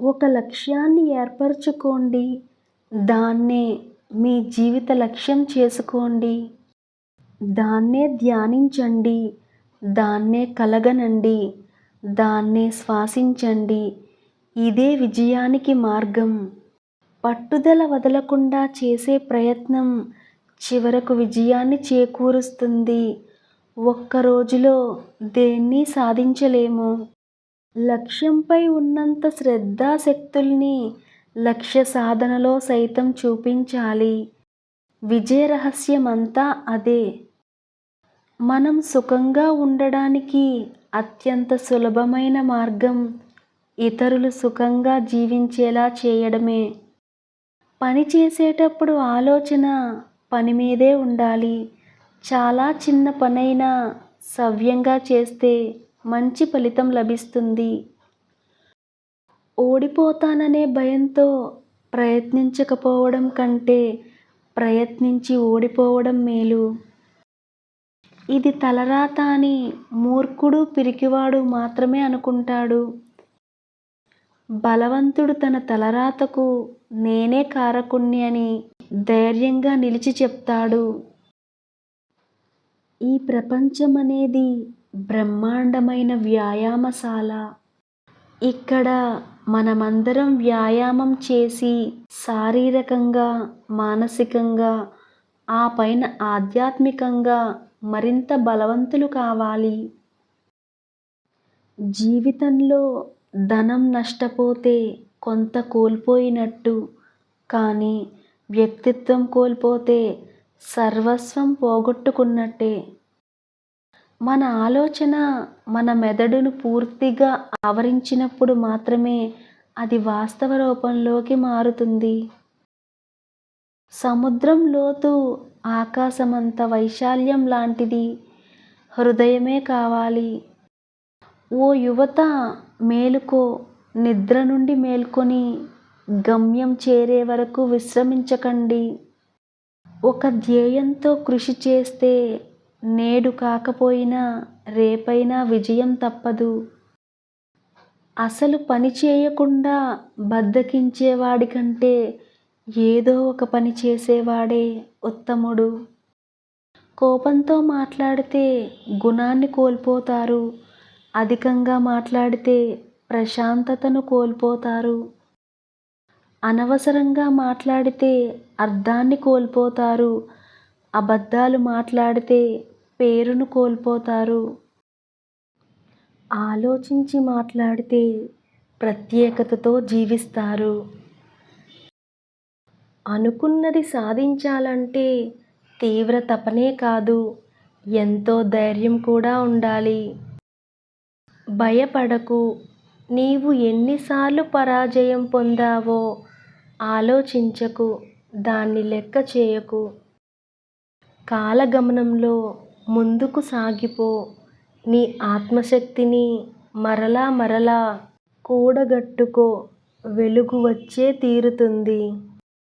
ఒక లక్ష్యాన్ని ఏర్పరచుకోండి. దాన్నే మీ జీవిత లక్ష్యం చేసుకోండి. దాన్నే ధ్యానించండి. దాన్నే కలగనండి. దాన్నే శ్వాసించండి. ఇదే విజయానికి మార్గం. పట్టుదల వదలకుండా చేసే ప్రయత్నం చివరకు విజయాన్ని చేకూరుస్తుంది. ఒక్క రోజులో దేన్ని సాధించలేము. లక్ష్యంపై ఉన్నంత శ్రద్ధాశక్తుల్ని లక్ష్య సాధనలో సైతం చూపించాలి. విజయ రహస్యమంతా అదే. మనం సుఖంగా ఉండడానికి అత్యంత సులభమైన మార్గం ఇతరులు సుఖంగా జీవించేలా చేయడమే. పని చేసేటప్పుడు ఆలోచన పని మీదే ఉండాలి. చాలా చిన్న పనైనా సవ్యంగా చేస్తే మంచి ఫలితం లభిస్తుంది. ఓడిపోతాననే భయంతో ప్రయత్నించకపోవడం కంటే ప్రయత్నించి ఓడిపోవడం మేలు. ఇది తలరాత అని మూర్ఖుడు పిరికివాడు మాత్రమే అనుకుంటాడు. బలవంతుడు తన తలరాతకు నేనే కారకుణ్ణి అని ధైర్యంగా నిలిచి చెప్తాడు. ఈ ప్రపంచం అనేది బ్రహ్మాండమైన వ్యాయామశాల. ఇక్కడ మనమందరం వ్యాయామం చేసి శారీరకంగా మానసికంగా ఆ పైన ఆధ్యాత్మికంగా మరింత బలవంతులు కావాలి. జీవితంలో ధనం నష్టపోతే కొంత కోల్పోయినట్టు కానీ వ్యక్తిత్వం కోల్పోతే సర్వస్వం పోగొట్టుకున్నట్టే. మన ఆలోచన మన మెదడును పూర్తిగా ఆవరించినప్పుడు మాత్రమే అది వాస్తవ రూపంలోకి మారుతుంది. సముద్రం లోతు ఆకాశమంత వైశాల్యం లాంటిది. హృదయమే కావాలి. ఓ యువత మేలుకో నిద్ర నుండి మేల్కొని గమ్యం చేరే వరకు విశ్రమించకండి. ఒక ధ్యేయంతో కృషి చేస్తే నేడు కాకపోయినా రేపైనా విజయం తప్పదు. అసలు పని చేయకుండా బద్దకించేవాడి కంటే ఏదో ఒక పని చేసేవాడే ఉత్తముడు. కోపంతో మాట్లాడితే గుణాన్ని కోల్పోతారు. అధికంగా మాట్లాడితే ప్రశాంతతను కోల్పోతారు. అనవసరంగా మాట్లాడితే అర్థాన్ని కోల్పోతారు. అబద్ధాలు మాట్లాడితే పేరును కోల్పోతారు. ఆలోచించి మాట్లాడితే ప్రత్యేకతతో జీవిస్తారు. అనుకున్నది సాధించాలంటే తీవ్ర తపనే కాదు ఎంతో ధైర్యం కూడా ఉండాలి. భయపడకు. నీవు ఎన్నిసార్లు పరాజయం పొందావో ఆలోచించకు దాన్ని లెక్క చేయకు. కాలగమనంలో ముందుకు సాగిపో. నీ ఆత్మశక్తిని మరలా మరలా కూడగట్టుకో. వెలుగు వచ్చే తీరుతుంది.